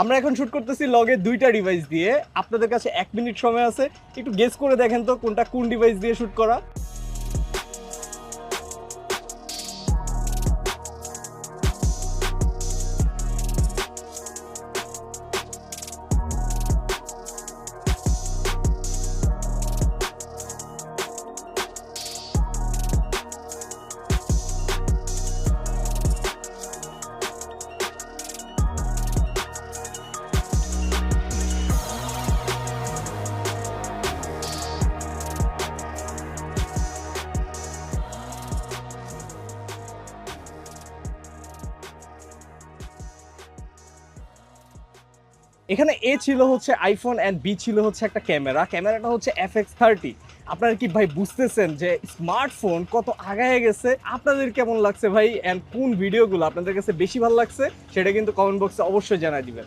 আমরা এখন শুট করতেছি লগে দুইটা ডিভাইস দিয়ে। আপনাদের কাছে এক মিনিট সময় আছে, একটু গেস করে দেখেন তো কোনটা কোন ডিভাইস দিয়ে শুট করা। এখানে এ ছিল হচ্ছে আইফোন অ্যান্ড বি ছিল হচ্ছে একটা ক্যামেরা। ক্যামেরাটা হচ্ছে এফ এক্স থার্টি আপনারা কি ভাই বুঝতেছেন যে স্মার্টফোন কত আগায় গেছে? আপনাদের কেমন লাগছে ভাই? অ্যান্ড কোন ভিডিওগুলো আপনাদের কাছে বেশি ভালো লাগছে? সেটা কিন্তু কমেন্ট বক্সে অবশ্যই জানাই দিবেন।